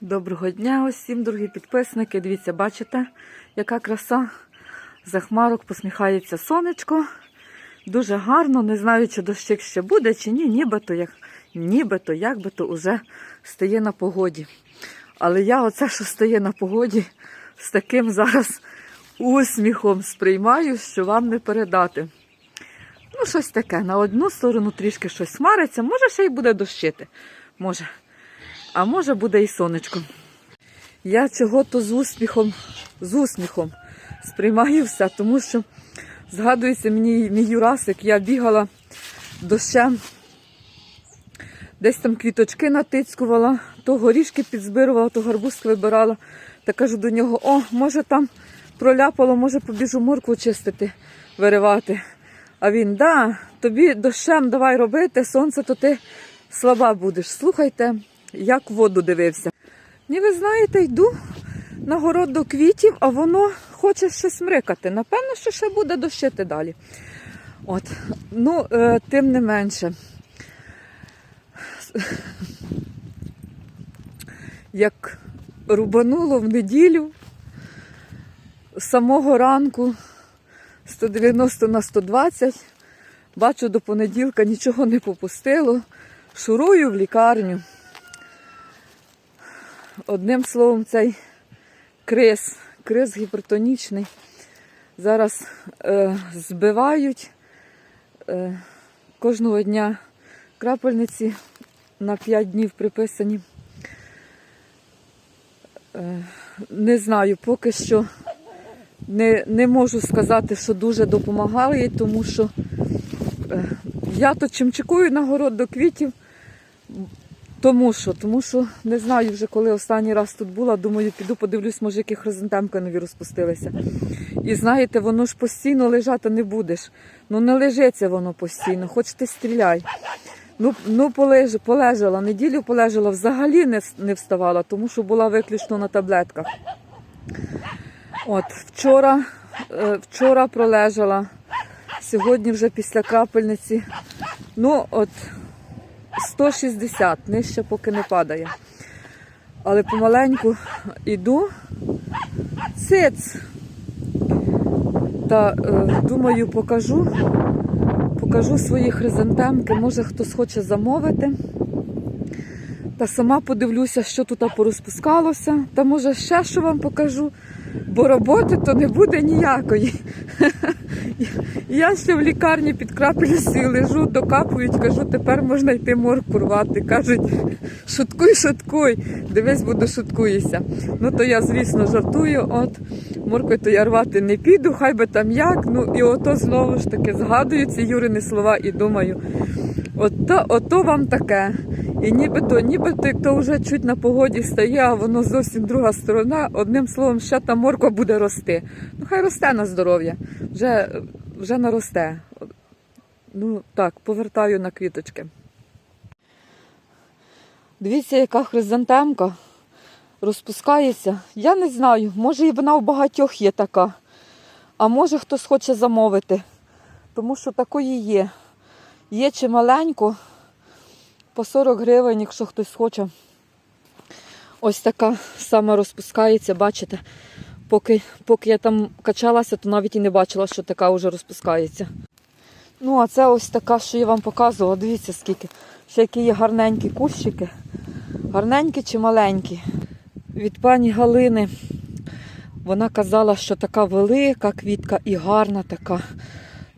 Доброго дня усім, дорогі підписники. Дивіться, бачите, яка краса. За хмарок посміхається сонечко. Дуже гарно, не знаю, чи дощик ще буде, чи ні, нібито як, нібито, як би то уже стає на погоді. Але я оце, що стає на погоді, з таким зараз усміхом сприймаю, що вам не передати. Ну, щось таке. На одну сторону трішки щось хмариться, може ще й буде дощити. Може. А може буде і сонечко. Я чого-то з успіхом, з усміхом сприймаю все, тому що згадується мені мій Юрасик, я бігала дощем, десь там квіточки натицькувала, то горішки підзбирувала, то гарбузки вибирала. Та кажу до нього: о, може там проляпало, може побіжу моркву чистити, виривати. А він, да, тобі дощем давай робити, сонце, то ти слаба будеш. Слухайте, як воду дивився. Ні, ви знаєте, йду на город до квітів, а воно хоче щось мрикати. Напевно, що ще буде дощити далі. От, ну, е, тим не менше. Як рубануло в неділю з самого ранку 190 на 120, бачу, до понеділка нічого не попустило. Шурую в лікарню. Одним словом, цей криз, криз гіпертонічний. Зараз е, збивають е, кожного дня крапельниці на 5 днів приписані. Е, не знаю, поки що не, не можу сказати, що дуже допомагає, тому що е, я то чимчикую на город до квітів. Тому що, тому що не знаю вже, коли останній раз тут була. Думаю, піду подивлюсь, може, які хризантемки нові розпустилися. І знаєте, воно ж постійно лежати не будеш. Ну не лежиться воно постійно, хоч ти стріляй. Ну, ну полеж, полежала, неділю полежала, взагалі не, не вставала, тому що була виключно на таблетках. От, вчора, е, вчора пролежала, сьогодні вже після крапельниці. Ну, от, 160, нижче поки не падає. Але помаленьку йду. Циц. Та е, думаю, покажу. Покажу свої хризантемки. Може хтось хоче замовити. Та сама подивлюся, що тут порозпускалося. Та може ще що вам покажу, бо роботи то не буде ніякої. Я ще в лікарні під крапельницею лежу, докапують, кажу, тепер можна йти морку рвати. Кажуть, шуткуй, шуткуй, дивись, бо дошуткуєшся. Ну то я, звісно, жартую, от моркви то я рвати не піду, хай би там як. Ну і ото знову ж таки згадую ці Юрини слова і думаю, ото, ото вам таке. І нібито, нібито як то вже чуть на погоді стає, а воно зовсім друга сторона. Одним словом, ще та морква буде рости. Ну хай росте на здоров'я, вже, вже наросте. Ну так, повертаю на квіточки. Дивіться, яка хризантемка розпускається. Я не знаю, може і вона у багатьох є така, а може хтось хоче замовити, тому що такої є. Є чималенько, по 40 гривень, якщо хтось хоче. Ось така саме розпускається, бачите. Поки, поки я там качалася, то навіть і не бачила, що така вже розпускається. Ну, а це ось така, що я вам показувала. Дивіться, скільки. Ще які є гарненькі кущики. Гарненькі чи маленькі. Від пані Галини вона казала, що така велика квітка і гарна така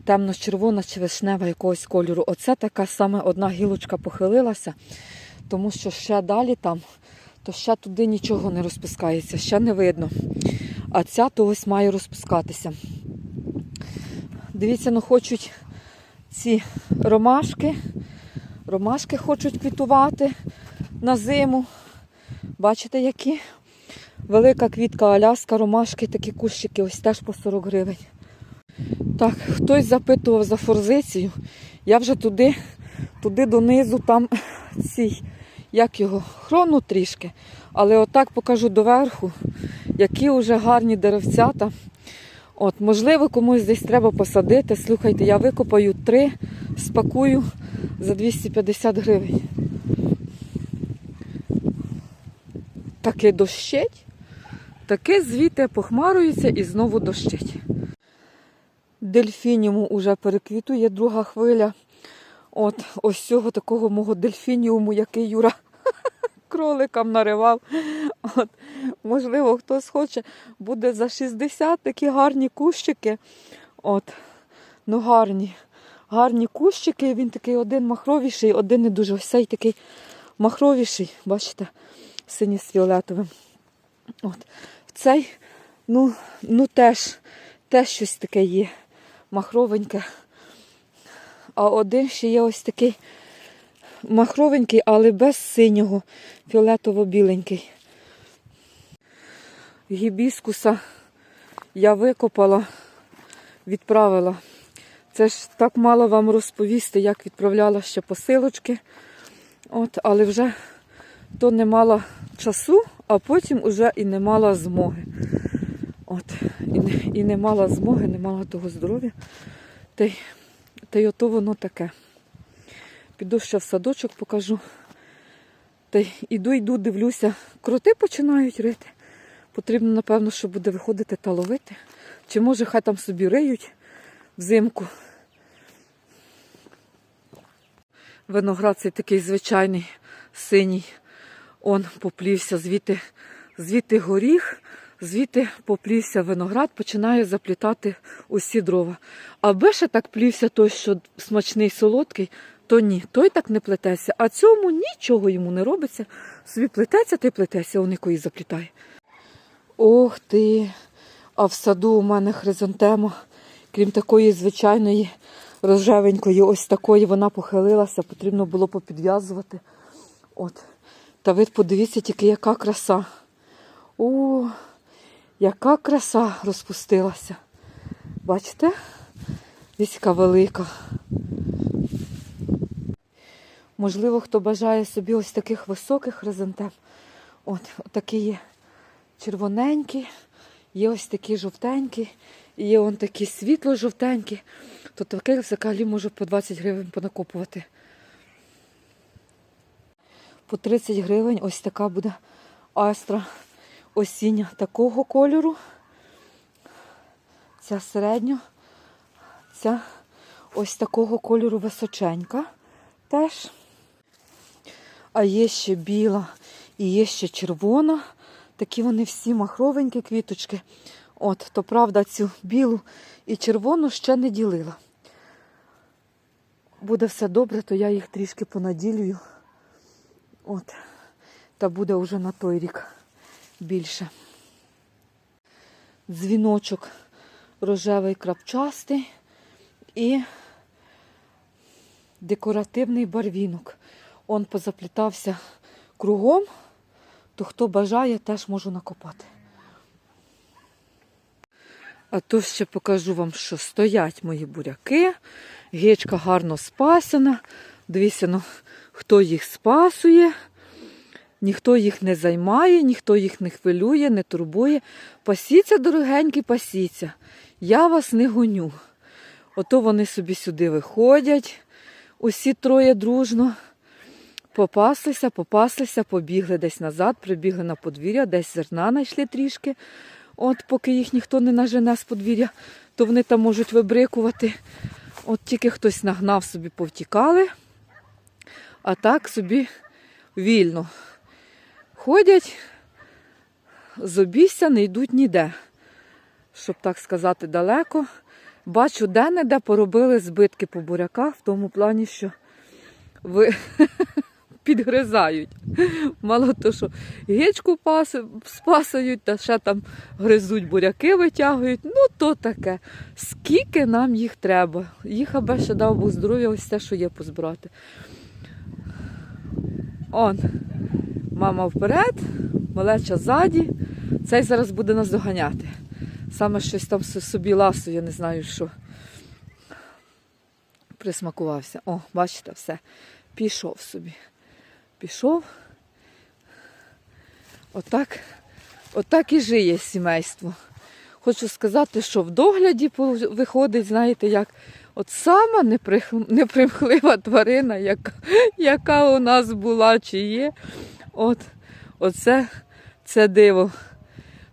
темно-червона чи вишнева якогось кольору. Оце така саме одна гілочка похилилася, тому що ще далі там, то ще туди нічого не розпускається, ще не видно. А ця то ось має розпускатися. Дивіться, ну хочуть ці ромашки. Ромашки хочуть квітувати на зиму. Бачите, які? Велика квітка Аляска, ромашки, такі кущики, ось теж по 40 гривень. Так, хтось запитував за форзицію. Я вже туди, туди донизу, там цей, як його, хрону трішки. Але отак покажу доверху, які вже гарні деревцята. От, можливо, комусь десь треба посадити. Слухайте, я викопаю три, спакую за 250 гривень. таки дощить, таки звідти похмарується і знову дощить. Дельфініуму уже переквітує друга хвиля. От ось цього такого мого дельфініуму, який Юра кроликам наривав. От, можливо, хтось хоче, буде за 60 такі гарні кущики. От, ну гарні. Гарні кущики. Він такий один махровіший, один не дуже ось цей такий махровіший, бачите, синій з фіолетовим. От. Цей, ну, ну теж, теж щось таке є. Махровеньке. А один ще є ось такий махровенький, але без синього, фіолетово-біленький. Гібіскуса я викопала, відправила. Це ж так мало вам розповісти, як відправляла ще посилочки. От, але вже то не мала часу, а потім уже і не мала змоги. От, і, не, і не мала змоги, не мала того здоров'я. Та та й ото воно таке. Піду ще в садочок покажу. Та й іду, йду, дивлюся. Кроти починають рити. Потрібно, напевно, що буде виходити та ловити. Чи може хай там собі риють взимку. Виноград цей такий звичайний, синій. Он поплівся звідти, звідти горіх, звідти поплівся виноград, починає заплітати усі дрова. Аби ще так плівся той, що смачний, солодкий, то ні, той так не плететься, а цьому нічого йому не робиться. Собі плететься, й плететься, он якої заплітає. Ох ти! А в саду у мене хризантема, крім такої звичайної рожевенької, ось такої вона похилилася, потрібно було попідв'язувати. От. Та ви подивіться тільки, яка краса. О, яка краса розпустилася. Бачите? Ось велика. Можливо, хто бажає собі ось таких високих хризантем. От, такі є червоненькі, є ось такі жовтенькі, і є он такі світло-жовтенькі. То таких взагалі можу по 20 гривень понакопувати. По 30 гривень ось така буде астра осіння такого кольору. Ця середньо, ця ось такого кольору височенька теж. А є ще біла і є ще червона. Такі вони всі махровенькі квіточки. От, то правда, цю білу і червону ще не ділила. Буде все добре, то я їх трішки понаділюю. От. Та буде вже на той рік більше. Дзвіночок рожевий крапчастий і декоративний барвінок. Он позаплітався кругом, то хто бажає, теж можу накопати. А то ще покажу вам, що стоять мої буряки. Гечка гарно спасена. Дивіться, ну, хто їх спасує. Ніхто їх не займає, ніхто їх не хвилює, не турбує. Пасіться, дорогенькі, пасіться. Я вас не гоню. Ото вони собі сюди виходять, усі троє дружно. Попаслися, попаслися, побігли десь назад, прибігли на подвір'я, десь зерна знайшли трішки. От поки їх ніхто не нажене з подвір'я, то вони там можуть вибрикувати. От тільки хтось нагнав собі, повтікали, а так собі вільно. Ходять, з обійся не йдуть ніде, щоб так сказати, далеко. Бачу, де-не-де поробили збитки по буряках, в тому плані, що ви підгризають. Мало то, що гечку пас, спасають, та ще там гризуть буряки, витягують. Ну, то таке. Скільки нам їх треба? Їх аби ще дав Бог здоров'я, ось те, що є позбирати. Он, мама вперед, малеча ззаді. Цей зараз буде нас доганяти. Саме щось там собі ласу, я не знаю що. Присмакувався. О, бачите, все. Пішов собі. Пішов. Отак, отак і жиє сімейство. Хочу сказати, що в догляді виходить, знаєте, як от сама непримхлива тварина, яка, яка у нас була чи є. От, Оце це диво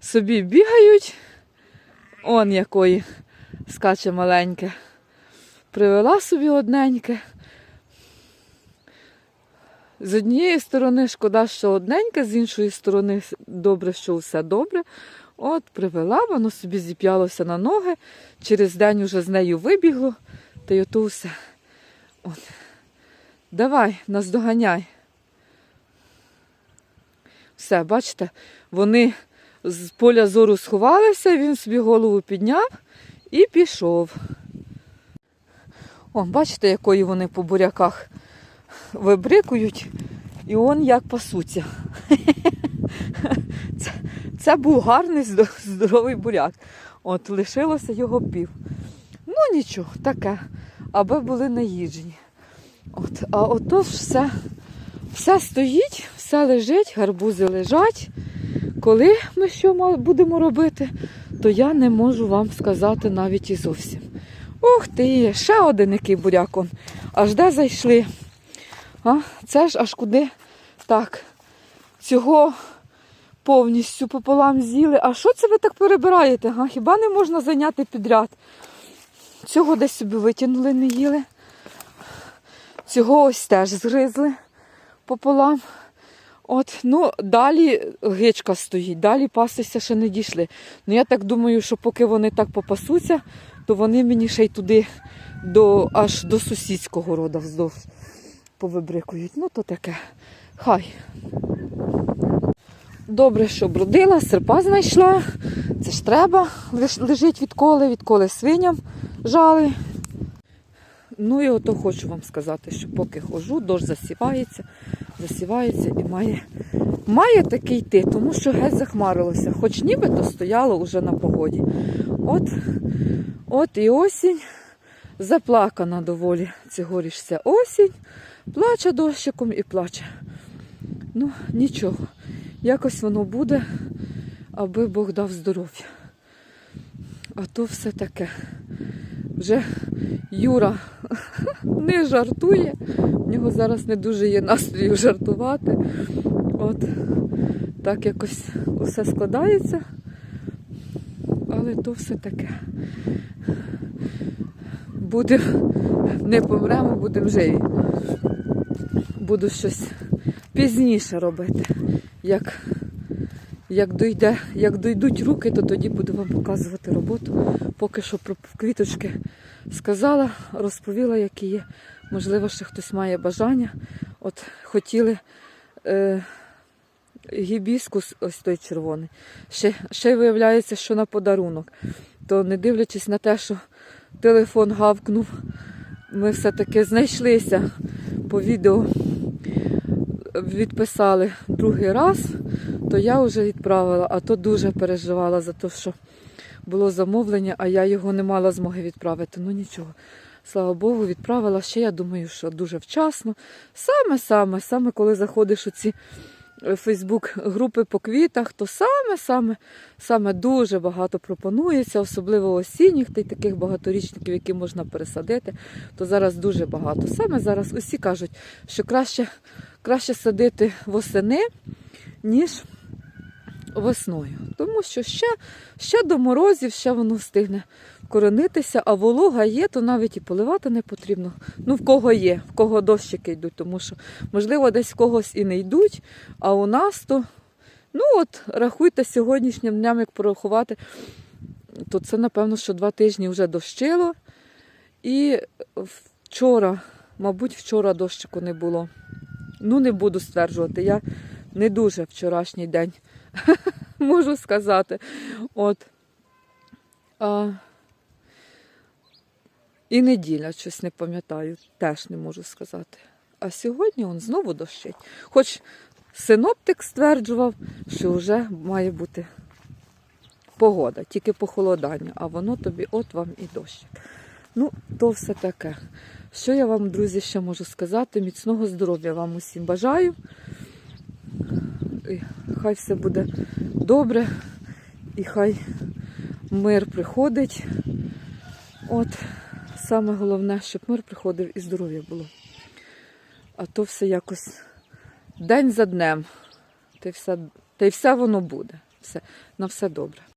собі бігають. Он якої скаче маленьке. Привела собі одненьке. З однієї сторони шкода, що одненьке, з іншої сторони добре, що все добре. От привела, воно собі зіп'ялося на ноги, через день уже з нею вибігло, та й ото. От. Давай, наздоганяй. Все, бачите, вони з поля зору сховалися, він собі голову підняв і пішов. О, бачите, якої вони по буряках вибрикують, і он як пасуться. Це, це був гарний здоровий буряк. От лишилося його пів. Ну нічого, таке, аби були наїджені. От, а ото все, все стоїть, все лежить, гарбузи лежать. Коли ми що будемо робити, то я не можу вам сказати навіть і зовсім. Ух ти, ще один який буряк он. Аж де зайшли. А, це ж аж куди так. Цього повністю пополам з'їли. А що це ви так перебираєте? Га? Хіба не можна зайняти підряд? Цього десь собі витягнули, не їли. Цього ось теж згризли пополам. От, ну, далі гичка стоїть, далі пастися ще не дійшли. Ну я так думаю, що поки вони так попасуться, то вони мені ще й туди до, аж до сусідського рода вздовж повибрикують. Ну, то таке. Хай. Добре, що бродила, серпа знайшла. Це ж треба. Лежить відколи, відколи свиням жали. Ну і ото хочу вам сказати, що поки хожу, дощ засівається, засівається і має, має таки йти, тому що геть захмарилося, хоч нібито стояло уже на погоді. От, от і осінь заплакана доволі цьогорічця осінь, плаче дощиком і плаче. Ну, нічого, якось воно буде, аби Бог дав здоров'я. А то все таке. Вже Юра не жартує, в нього зараз не дуже є настрою жартувати. От так якось усе складається, але то все таке. Будемо, не помремо, будемо живі. Буду щось пізніше робити. Як, як, дойде, як дойдуть руки, то тоді буду вам показувати роботу. Поки що про квіточки сказала, розповіла, які є. Можливо, ще хтось має бажання. От хотіли е, гібіскус, ось той червоний. Ще, ще виявляється, що на подарунок. То не дивлячись на те, що телефон гавкнув, ми все-таки знайшлися по відео, відписали другий раз, то я вже відправила, а то дуже переживала за те, що було замовлення, а я його не мала змоги відправити. Ну нічого. Слава Богу, відправила ще, я думаю, що дуже вчасно. Саме-саме, саме коли заходиш у ці Фейсбук-групи по квітах, то саме-саме саме дуже багато пропонується, особливо осінніх та й таких багаторічників, які можна пересадити, то зараз дуже багато. Саме зараз усі кажуть, що краще, краще садити восени, ніж весною. Тому що ще, ще до морозів, ще воно встигне коронитися, а волога є, то навіть і поливати не потрібно. Ну, в кого є, в кого дощики йдуть, тому що, можливо, десь в когось і не йдуть, а у нас то, ну от, рахуйте сьогоднішнім днем, як порахувати, то це, напевно, що два тижні вже дощило. І вчора, мабуть, вчора дощику не було. Ну, не буду стверджувати. Я не дуже вчорашній день можу сказати. От. А... І неділя, щось не пам'ятаю, теж не можу сказати. А сьогодні он знову дощить. Хоч синоптик стверджував, що вже має бути погода, тільки похолодання, а воно тобі от вам і дощик. Ну, то все таке. Що я вам, друзі, ще можу сказати? Міцного здоров'я вам усім бажаю. І хай все буде добре, і хай мир приходить. От саме головне, щоб мир приходив і здоров'я було. А то все якось день за днем. Ти все Та й все воно буде. Все, на все добре.